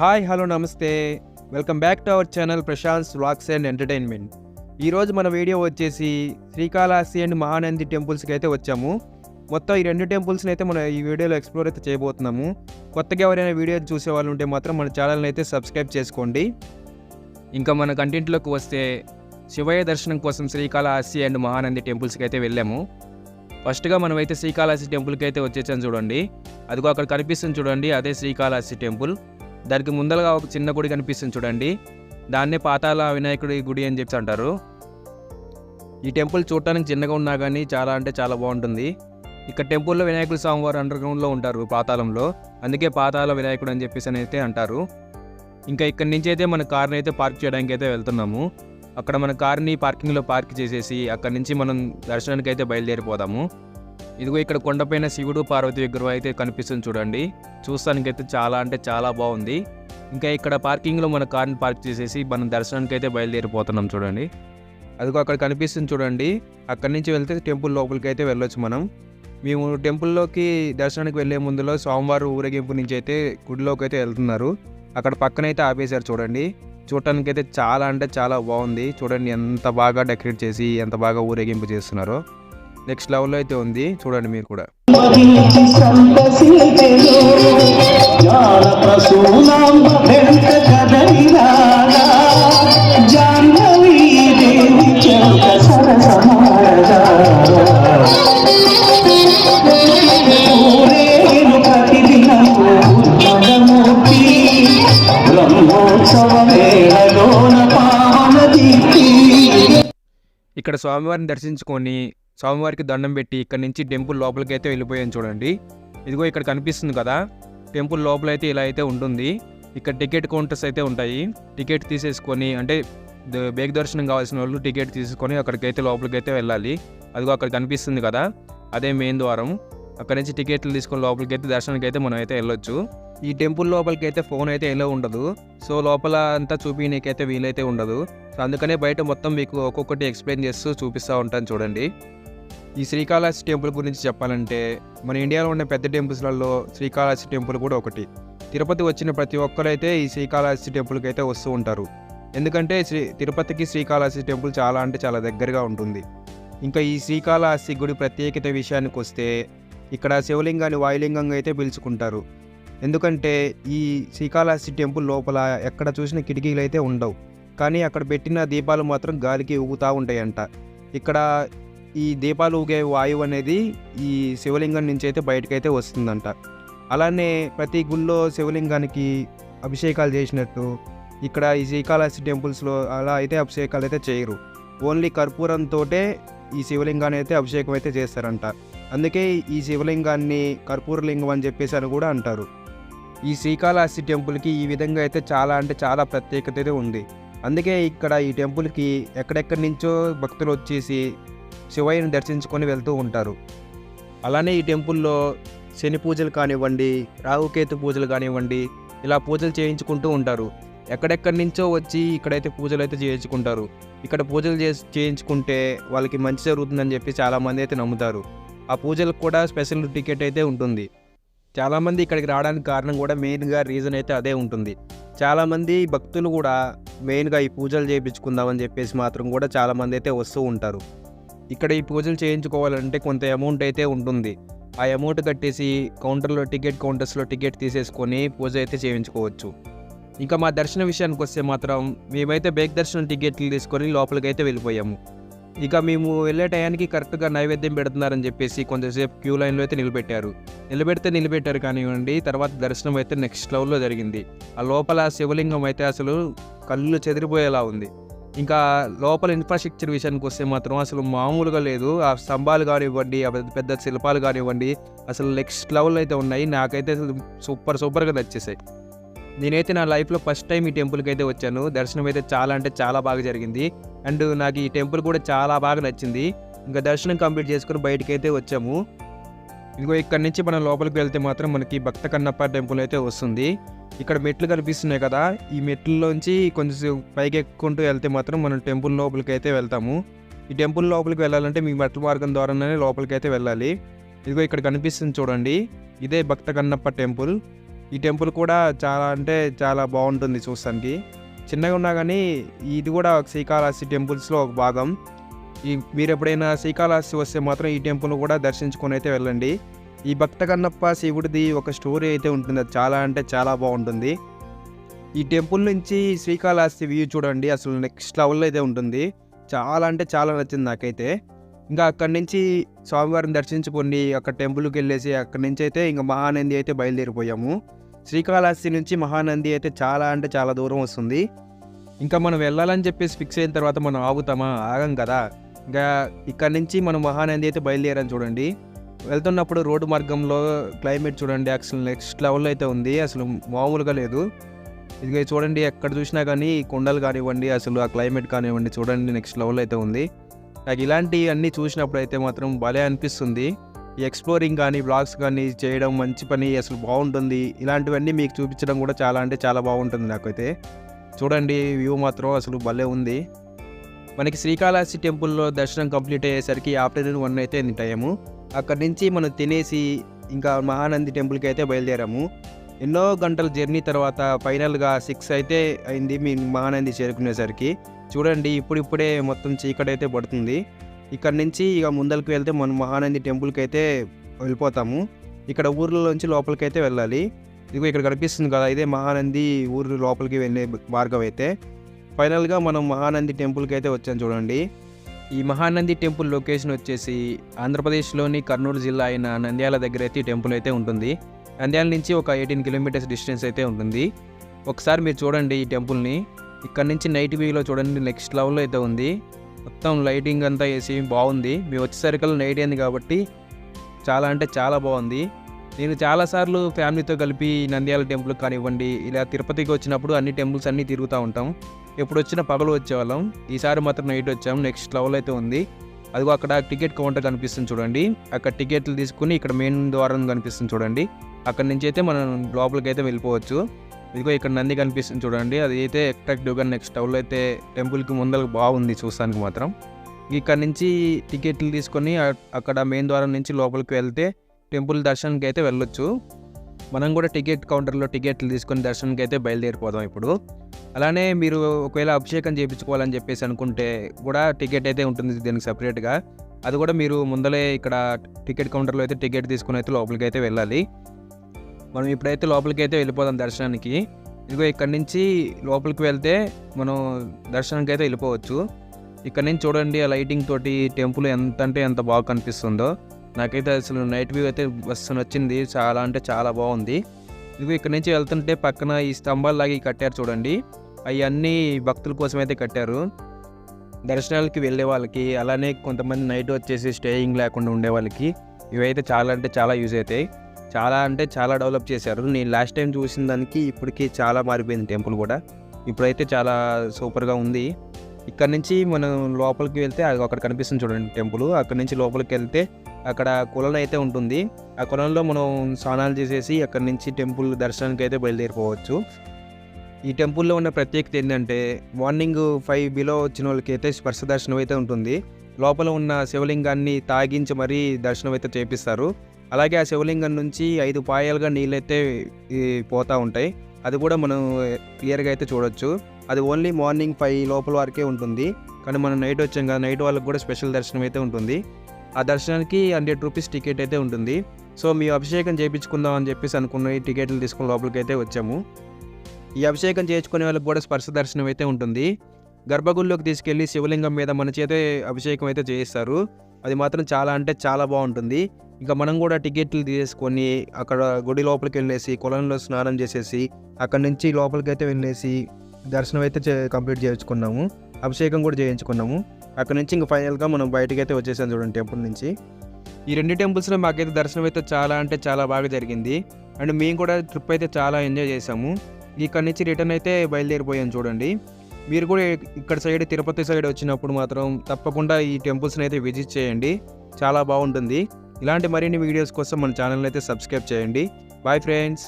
Hi hello నమస్తే. Welcome back to our channel Prashanth vlogs and entertainment. ఈరోజు మన video వచ్చేసి శ్రీకాళహస్తి అండ్ మహానంది టెంపుల్స్కి అయితే వచ్చాము. మొత్తం ఈ రెండు టెంపుల్స్ని అయితే మనం ఈ వీడియోలో ఎక్స్ప్లోర్ అయితే చేయబోతున్నాము. కొత్తగా ఎవరైనా వీడియో చూసే వాళ్ళు ఉంటే మాత్రం మన ఛానల్ని అయితే సబ్స్క్రైబ్ చేసుకోండి. ఇంకా మన కంటెంట్లోకి వస్తే శివయ్య దర్శనం కోసం శ్రీకాళహస్తి అండ్ మహానంది టెంపుల్స్కి అయితే వెళ్ళాము. ఫస్ట్గా మనం అయితే శ్రీకాళహస్తి టెంపుల్కి అయితే వచ్చేసాం చూడండి. అదిగో అక్కడ కనిపిస్తుంది చూడండి అదే శ్రీకాళహస్తి టెంపుల్. దానికి ముందరగా ఒక చిన్న గుడి కనిపిస్తుంది చూడండి. దాన్నే పాతాల వినాయకుడి గుడి అని చెప్పి అంటారు. ఈ టెంపుల్ చూడటానికి చిన్నగా ఉన్నా కానీ చాలా అంటే చాలా బాగుంటుంది. ఇక్కడ టెంపుల్లో వినాయకుడు స్వామివారు అండర్ గ్రౌండ్లో ఉంటారు పాతాళంలో. అందుకే పాతాల వినాయకుడు అని చెప్పేసి అని అయితే అంటారు. ఇంకా ఇక్కడి నుంచి అయితే మన కార్ని అయితే పార్క్ చేయడానికి అయితే వెళ్తున్నాము. అక్కడ మన కార్ని పార్కింగ్లో పార్క్ చేసేసి అక్కడ నుంచి మనం దర్శనానికి అయితే బయలుదేరిపోదాము. ఇదిగో ఇక్కడ కొండపైన శివుడు పార్వతి విగ్రహం అయితే కనిపిస్తుంది చూడండి. చూస్తానికి అయితే చాలా అంటే చాలా బాగుంది. ఇంకా ఇక్కడ పార్కింగ్లో మన కార్ని పార్క్ చేసేసి మనం దర్శనానికి అయితే బయలుదేరిపోతున్నాం చూడండి. అదిగో అక్కడ కనిపిస్తుంది చూడండి. అక్కడి నుంచి వెళ్తే టెంపుల్ లోపలికి అయితే వెళ్ళొచ్చు మనం. మేము టెంపుల్లోకి దర్శనానికి వెళ్ళే ముందులో సోమవారం ఊరేగింపు నుంచి అయితే గుడిలోకి అయితే వెళ్తున్నారు. అక్కడ పక్కన అయితే ఆపేశారు చూడండి. చూడటానికి అయితే చాలా అంటే చాలా బాగుంది. చూడండి ఎంత బాగా డెకరేట్ చేసి ఎంత బాగా ఊరేగింపు చేస్తున్నారో. నెక్స్ట్ లెవెల్లో అయితే ఉంది. చూడండి మీరు కూడా. ఇక్కడ స్వామివారిని దర్శించుకొని స్వామివారికి దండం పెట్టి ఇక్కడ నుంచి టెంపుల్ లోపలికి అయితే వెళ్ళిపోయాను చూడండి. ఇదిగో ఇక్కడ కనిపిస్తుంది కదా. టెంపుల్ లోపల అయితే ఇలా అయితే ఉంటుంది. ఇక్కడ టికెట్ కౌంటర్స్ అయితే ఉంటాయి. టికెట్ తీసేసుకొని అంటే ద- బేగ్ దర్శనం కావాల్సిన వాళ్ళు టికెట్ తీసుకొని అక్కడికైతే లోపలికి అయితే వెళ్ళాలి. అదిగో అక్కడ కనిపిస్తుంది కదా. అదే మెయిన్ ద్వారం. అక్కడ నుంచి టికెట్లు తీసుకొని లోపలికి అయితే దర్శనానికి అయితే మనం అయితే వెళ్ళొచ్చు. ఈ టెంపుల్ లోపలికి అయితే ఫోన్ అయితే ఎలా ఉండదు. సో లోపల అంతా చూపించనీకైతే వీలైతే ఉండదు. సో అందుకనే బయట మొత్తం మీకు ఒక్కొక్కటి ఎక్స్ప్లెయిన్ చేస్తూ చూపిస్తూ ఉంటాను చూడండి. ఈ శ్రీకాళహస్తి టెంపుల్ గురించి చెప్పాలంటే మన ఇండియాలో ఉన్న పెద్ద టెంపుల్స్లలో శ్రీకాళహస్తి టెంపుల్ కూడా ఒకటి. తిరుపతి వచ్చిన ప్రతి ఒక్కరైతే ఈ శ్రీకాళహస్తి టెంపుల్కి అయితే వస్తూ ఉంటారు. ఎందుకంటే శ్రీ తిరుపతికి శ్రీకాళహస్తి టెంపుల్ చాలా అంటే చాలా దగ్గరగా ఉంటుంది. ఇంకా ఈ శ్రీకాళహస్తి గుడి ప్రత్యేకత విషయానికి వస్తే ఇక్కడ శివలింగాన్ని వాయులింగంగా అయితే పిలుచుకుంటారు. ఎందుకంటే ఈ శ్రీకాళహస్తి టెంపుల్ లోపల ఎక్కడ చూసిన కిటికీలు అయితే ఉండవు. కానీ అక్కడ పెట్టిన దీపాలు మాత్రం గాలికి ఊగుతూ ఉంటాయంట. ఇక్కడ ఈ దీపాలు ఊగే వాయువు అనేది ఈ శివలింగం నుంచి అయితే బయటకైతే వస్తుందంట. అలానే ప్రతి గుళ్ళో శివలింగానికి అభిషేకాలు చేసినట్టు ఇక్కడ ఈ శ్రీకాళహస్తి టెంపుల్స్లో అలా అయితే అభిషేకాలు అయితే చేయరు. ఓన్లీ కర్పూరంతోటే ఈ శివలింగాన్ని అయితే అభిషేకం అయితే చేస్తారంట. అందుకే ఈ శివలింగాన్ని కర్పూరలింగం అని చెప్పేసి అని కూడా అంటారు. ఈ శ్రీకాళహస్తి టెంపుల్కి ఈ విధంగా అయితే చాలా అంటే చాలా ప్రత్యేకత అయితే ఉంది. అందుకే ఇక్కడ ఈ టెంపుల్కి ఎక్కడెక్కడి నుంచో భక్తులు వచ్చేసి శివయ్యని దర్శించుకొని వెళ్తూ ఉంటారు. అలానే ఈ టెంపుల్లో శని పూజలు కానివ్వండి రాహుకేతు పూజలు కానివ్వండి ఇలా పూజలు చేయించుకుంటూ ఉంటారు. ఎక్కడెక్కడి నుంచో వచ్చి ఇక్కడైతే పూజలు అయితే చేయించుకుంటారు. ఇక్కడ పూజలు చేసి చేయించుకుంటే వాళ్ళకి మంచి జరుగుతుందని చెప్పి చాలామంది అయితే నమ్ముతారు. ఆ పూజలకు కూడా స్పెషల్ టికెట్ అయితే ఉంటుంది. చాలామంది ఇక్కడికి రావడానికి కారణం కూడా మెయిన్గా రీజన్ అయితే అదే ఉంటుంది. చాలామంది భక్తులు కూడా మెయిన్గా ఈ పూజలు చేయించుకుందామని చెప్పేసి మాత్రం కూడా చాలామంది అయితే వస్తూ ఉంటారు. ఇక్కడ ఈ పూజలు చేయించుకోవాలంటే కొంత అమౌంట్ అయితే ఉంటుంది. ఆ అమౌంట్ కట్టేసి కౌంటర్లో టికెట్ కౌంటర్స్లో టికెట్ తీసేసుకొని పూజ అయితే చేయించుకోవచ్చు. ఇంకా మా దర్శన విషయానికి వస్తే మాత్రం మేమైతే బేక్ దర్శనం టికెట్లు తీసుకొని లోపలికైతే అయితే వెళ్ళిపోయాము. ఇక మేము వెళ్ళే టయానికి కరెక్ట్గా నైవేద్యం పెడుతున్నారని చెప్పేసి కొంచెంసేపు క్యూ లైన్లో అయితే నిలబెట్టారు. నిలబెడితే నిలబెట్టారు కానివ్వండి తర్వాత దర్శనం అయితే నెక్స్ట్ లెవెల్లో జరిగింది. ఆ లోపల శివలింగం అయితే అసలు కళ్ళు చెదిరిపోయేలా ఉంది. ఇంకా లోపల ఇన్ఫ్రాస్ట్రక్చర్ విషయానికి వస్తే మాత్రం అసలు మామూలుగా లేదు. ఆ స్తంభాలు కానివ్వండి ఆ పెద్ద పెద్ద శిల్పాలు కానివ్వండి అసలు నెక్స్ట్ లెవెల్ అయితే ఉన్నాయి. నాకైతే అసలు సూపర్ సూపర్గా నచ్చేసాయి. నేనైతే నా లైఫ్లో ఫస్ట్ టైం ఈ టెంపుల్కి అయితే వచ్చాను. దర్శనం అయితే చాలా అంటే చాలా బాగా జరిగింది. అండ్ నాకు ఈ టెంపుల్ కూడా చాలా బాగా నచ్చింది. ఇంకా దర్శనం కంప్లీట్ చేసుకుని బయటకైతే అయితే వచ్చాము. ఇదిగో ఇక్కడ నుంచి మనం లోపలికి వెళ్తే మాత్రం మనకి భక్త కన్నప్ప టెంపుల్ అయితే వస్తుంది. ఇక్కడ మెట్లు కనిపిస్తున్నాయి కదా ఈ మెట్లలోంచి కొంచెం పైకి ఎక్కుంటూ వెళ్తే మాత్రం మనం టెంపుల్ లోపలికి అయితే వెళ్తాము. ఈ టెంపుల్ లోపలికి వెళ్ళాలంటే మీ మెట్ల మార్గం ద్వారానే లోపలికి అయితే వెళ్ళాలి. ఇదిగో ఇక్కడ కనిపిస్తుంది చూడండి ఇదే భక్త కన్నప్ప టెంపుల్. ఈ టెంపుల్ కూడా చాలా అంటే చాలా బాగుంటుంది చూస్తానికి చిన్నగా ఉన్నా కానీ ఇది కూడా శ్రీకాళహస్తి టెంపుల్స్లో ఒక భాగం. ఈ మీరు ఎప్పుడైనా శ్రీకాళహస్తి వస్తే మాత్రం ఈ టెంపుల్ కూడా దర్శించుకొని అయితే వెళ్ళండి. ఈ భక్త కన్నప్ప శివుడిది ఒక స్టోరీ అయితే ఉంటుంది. అది చాలా అంటే చాలా బాగుంటుంది. ఈ టెంపుల్ నుంచి శ్రీకాళహస్తి వ్యూ చూడండి. అసలు నెక్స్ట్ లెవెల్లో అయితే ఉంటుంది. చాలా అంటే చాలా నచ్చింది నాకైతే. ఇంకా అక్కడి నుంచి స్వామివారిని దర్శించుకొని అక్కడ టెంపుల్కి వెళ్ళేసి అక్కడి నుంచి అయితే ఇంకా మహానంది అయితే బయలుదేరిపోయాము. శ్రీకాళహస్తి నుంచి మహానంది అయితే చాలా అంటే చాలా దూరం వస్తుంది. ఇంకా మనం వెళ్ళాలని చెప్పేసి ఫిక్స్ అయిన తర్వాత మనం ఆగుతామా? ఆగం కదా. ఇంకా ఇక్కడ నుంచి మనం మహానంది అయితే బయలుదేరాం చూడండి వెళ్తున్నప్పుడు రోడ్డు మార్గంలో క్లైమేట్ చూడండి అసలు నెక్స్ట్ లెవెల్లో అయితే ఉంది అసలు మామూలుగా లేదు. ఇది చూడండి ఎక్కడ చూసినా కానీ కొండలు కానివ్వండి అసలు ఆ క్లైమేట్ కానివ్వండి చూడండి నెక్స్ట్ లెవెల్ అయితే ఉంది. నాకు ఇలాంటి అన్నీ చూసినప్పుడు అయితే మాత్రం భలే అనిపిస్తుంది. ఈ ఎక్స్ప్లోరింగ్ కానీ బ్లాగ్స్ కానీ చేయడం మంచి పని అసలు బాగుంటుంది. ఇలాంటివన్నీ మీకు చూపించడం కూడా చాలా అంటే చాలా బాగుంటుంది నాకైతే. చూడండి వ్యూ మాత్రం అసలు భలే ఉంది. మనకి శ్రీకాళహస్తి టెంపుల్లో దర్శనం కంప్లీట్ అయ్యేసరికి ఆఫ్టర్నూన్ వన్ అయితే టైము. అక్కడి నుంచి మనం తినేసి ఇంకా మహానంది టెంపుల్కి అయితే బయలుదేరాము. ఎన్నో గంటల జర్నీ తర్వాత ఫైనల్గా సిక్స్ అయితే అయింది మీ మహానంది చేరుకునేసరికి. చూడండి ఇప్పుడిప్పుడే మొత్తం చీకటి అయితే పడుతుంది. ఇక్కడ నుంచి ఇక ముందరికి వెళ్తే మనం మహానంది టెంపుల్కి అయితే వెళ్ళిపోతాము. ఇక్కడ ఊర్లోంచి లోపలికి అయితే వెళ్ళాలి. ఇదిగో ఇక్కడ కనిపిస్తుంది కదా ఇదే మహానంది ఊరు లోపలికి వెళ్ళే మార్గం అయితే. ఫైనల్గా మనం మహానంది టెంపుల్కి అయితే వచ్చాం చూడండి. ఈ మహానంది టెంపుల్ లొకేషన్ వచ్చేసి ఆంధ్రప్రదేశ్లోని కర్నూలు జిల్లా అయిన నంద్యాల దగ్గర అయితే ఈ టెంపుల్ అయితే ఉంటుంది. నంద్యాల నుంచి ఒక ఎయిటీన్ కిలోమీటర్స్ డిస్టెన్స్ అయితే ఉంటుంది. ఒకసారి మీరు చూడండి ఈ టెంపుల్ని. ఇక్కడ నుంచి నైట్ వ్యూలో చూడండి నెక్స్ట్ లెవెల్లో అయితే ఉంది. మొత్తం లైటింగ్ అంతా వేసి బాగుంది. మేము వచ్చేసరికల్లా నైట్ అయింది కాబట్టి చాలా అంటే చాలా బాగుంది. నేను చాలాసార్లు ఫ్యామిలీతో కలిపి నంద్యాల టెంపుల్ కానివ్వండి ఇలా తిరుపతికి వచ్చినప్పుడు అన్ని టెంపుల్స్ అన్నీ తిరుగుతూ ఉంటాం. ఎప్పుడు వచ్చినా పగలు వచ్చేవాళ్ళం. ఈసారి మాత్రం నైట్ వచ్చాం. నెక్స్ట్ లెవెల్ అయితే ఉంది. అదిగో అక్కడ టికెట్ కౌంటర్ కనిపిస్తుంది చూడండి. అక్కడ టికెట్లు తీసుకుని ఇక్కడ మెయిన్ ద్వారం కనిపిస్తుంది చూడండి. అక్కడ నుంచి అయితే మనం లోపలికి అయితే వెళ్ళిపోవచ్చు. ఇదిగో ఇక్కడ నంది కనిపిస్తుంది చూడండి. అది అయితే అట్రాక్టివ్గా నెక్స్ట్ టౌన్లో అయితే టెంపుల్కి ముందరకు బాగుంది చూస్తానికి మాత్రం. ఇక్కడ నుంచి టికెట్లు తీసుకొని అక్కడ మెయిన్ ద్వారం నుంచి లోపలికి వెళ్తే టెంపుల్ దర్శనానికి అయితే వెళ్ళొచ్చు. మనం కూడా టికెట్ కౌంటర్లో టికెట్లు తీసుకొని దర్శనానికి అయితే బయలుదేరిపోదాం ఇప్పుడు. అలానే మీరు ఒకవేళ అభిషేకం చేయించుకోవాలని చెప్పేసి అనుకుంటే కూడా టికెట్ అయితే ఉంటుంది దీనికి సపరేట్గా. అది కూడా మీరు ముందలే ఇక్కడ టికెట్ కౌంటర్లో అయితే టికెట్ తీసుకుని అయితే లోపలికి అయితే వెళ్ళాలి. మనం ఇప్పుడైతే లోపలికి అయితే వెళ్ళిపోదాం దర్శనానికి. ఇదిగో ఇక్కడ నుంచి లోపలికి వెళ్తే మనం దర్శనానికి అయితే వెళ్ళిపోవచ్చు. ఇక్కడ నుంచి చూడండి ఆ లైటింగ్ తోటి టెంపుల్ ఎంత అంటే ఎంత బాగా కనిపిస్తుందో. నాకైతే అసలు నైట్ వ్యూ అయితే బస్సు నచ్చింది. చాలా అంటే చాలా బాగుంది. ఇదిగో ఇక్కడ నుంచి వెళ్తుంటే పక్కన ఈ స్తంభాలు లాగి కట్టారు చూడండి. అవన్నీ భక్తుల కోసం అయితే కట్టారు. దర్శనాలకి వెళ్ళే వాళ్ళకి అలానే కొంతమంది నైట్ వచ్చేసి స్టేయింగ్ లేకుండా ఉండే వాళ్ళకి ఇవైతే చాలా అంటే చాలా యూజ్ అవుతాయి. చాలా అంటే చాలా డెవలప్ చేశారు. నేను లాస్ట్ టైం చూసిన దానికి ఇప్పటికి చాలా మారిపోయింది టెంపుల్ కూడా. ఇప్పుడైతే చాలా సూపర్గా ఉంది. ఇక్కడ నుంచి మనం లోపలికి వెళ్తే అది అక్కడ కనిపిస్తుంది చూడండి టెంపుల్. అక్కడ నుంచి లోపలికి వెళ్తే అక్కడ కులం అయితే ఉంటుంది. ఆ కులంలో మనం స్నానాలు చేసేసి అక్కడ నుంచి టెంపుల్ దర్శనానికి అయితే బయలుదేరిపోవచ్చు. ఈ టెంపుల్లో ఉన్న ప్రత్యేకత ఏంటంటే మార్నింగ్ ఫైవ్ బిలో వచ్చిన వాళ్ళకి అయితే స్పర్శ దర్శనం అయితే ఉంటుంది. లోపల ఉన్న శివలింగాన్ని తాగించి మరీ దర్శనం అయితే చేపిస్తారు. అలాగే ఆ శివలింగం నుంచి ఐదు పాయాలుగా నీళ్ళైతే పోతూ ఉంటాయి. అది కూడా మనం క్లియర్గా అయితే చూడొచ్చు. అది ఓన్లీ మార్నింగ్ ఫైవ్ లోపల వరకే ఉంటుంది. కానీ మనం నైట్ వచ్చాం కదా నైట్ వాళ్ళకి కూడా స్పెషల్ దర్శనం అయితే ఉంటుంది. ఆ దర్శనానికి హండ్రెడ్ రూపీస్ టికెట్ అయితే ఉంటుంది. సో మీ అభిషేకం చేయించుకుందాం అని చెప్పేసి అనుకున్న ఈ టికెట్లు తీసుకుని లోపలికి అయితే వచ్చాము. ఈ అభిషేకం చేయించుకునే వాళ్ళకి కూడా స్పర్శ దర్శనం అయితే ఉంటుంది. గర్భగుడిలోకి తీసుకెళ్ళి శివలింగం మీద మన చేతే అభిషేకం అయితే చేయిస్తారు. అది మాత్రం చాలా అంటే చాలా బాగుంటుంది. ఇంకా మనం కూడా టికెట్లు తీసుకొని అక్కడ గుడి లోపలికి వెళ్ళేసి కులంలో స్నానం చేసేసి అక్కడ నుంచి లోపలికి అయితే వెళ్ళేసి దర్శనం అయితే చే- కంప్లీట్ చేయించుకున్నాము. అభిషేకం కూడా చేయించుకున్నాము. అక్కడ నుంచి ఇంకా ఫైనల్గా మనం బయటకి అయితే వచ్చేసాం చూడండి టెంపుల్ నుంచి. ఈ రెండు టెంపుల్స్లో మాకైతే దర్శనం అయితే చాలా అంటే చాలా బాగా జరిగింది. అండ్ మేము కూడా ట్రిప్ అయితే చాలా ఎంజాయ్ చేసాము. ఇక్కడ నుంచి రిటర్న్ అయితే బయలుదేరిపోయాను చూడండి. మీరు కూడా ఇక్కడ సైడ్ తిరుపతి సైడ్ వచ్చినప్పుడు మాత్రం తప్పకుండా ఈ టెంపుల్స్ని అయితే విజిట్ చేయండి. చాలా బాగుంటుంది. ఇలాంటి మరిన్ని వీడియోస్ కోసం మన ఛానల్ అయితే సబ్స్క్రైబ్ చేయండి. Bye friends